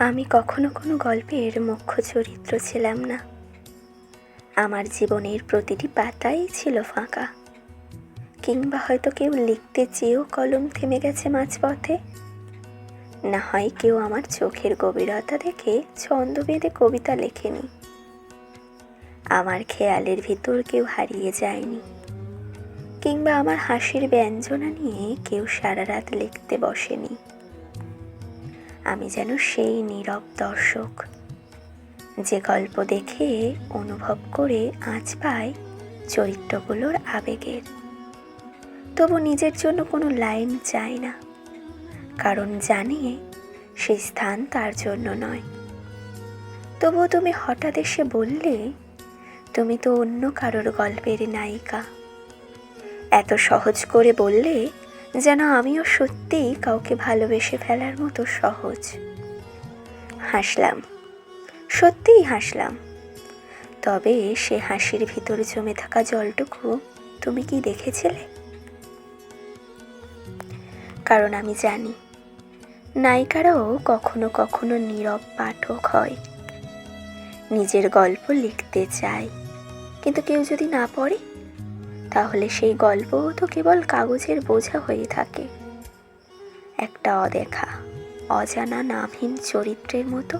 আমি কখনো কোনো গল্পের মুখ্য চরিত্র ছিলাম না। আমার জীবনের প্রতিটি পাতাই ছিল ফাঁকা। কিংবা হয়তো কেউ লিখতে চেয়েও কলম থেমে গেছে মাঝপথে। না হয় কেউ আমার চোখের গভীরতা দেখে ছন্দ বেঁধে কবিতা লেখেনি। আমার খেয়ালের ভিতর কেউ হারিয়ে যায়নি। কিংবা আমার হাসির ব্যঞ্জনা নিয়ে কেউ সারা রাত লিখতে বসেনি। আমি যেন সেই নীরব দর্শক। যে গল্প দেখে অনুভব করে আঁচ পায় চরিত্রগুলোর আবেগের। তবু নিজের জন্য কোনো লাইন চাই না। কারণ জানি সেই স্থান তার জন্য নয়। তবুও তুমি হঠাৎ এসে বললে, তুমি তো অন্য কারোর গল্পের নায়িকা। এত সহজ করে বললে যেন আমিও সত্যিই কাউকে ভালোবেসে ফেলার মতো সহজ। হাসলাম। সত্যিই হাসলাম। তবে সে হাসির ভিতর জমে থাকা জলটুকু তুমি কি দেখেছিলে? কারণ আমি জানি, নায়িকারাও কখনো কখনো নীরব পাঠক হয়। নিজের গল্প লিখতে চায়, কিন্তু কেউ যদি না পড়ে তাহলে সেই গল্পও তো কেবল কাগজের বোঝা হয়ে থাকে। একটা অদেখা, অজানা নামহীন চরিত্রের মতো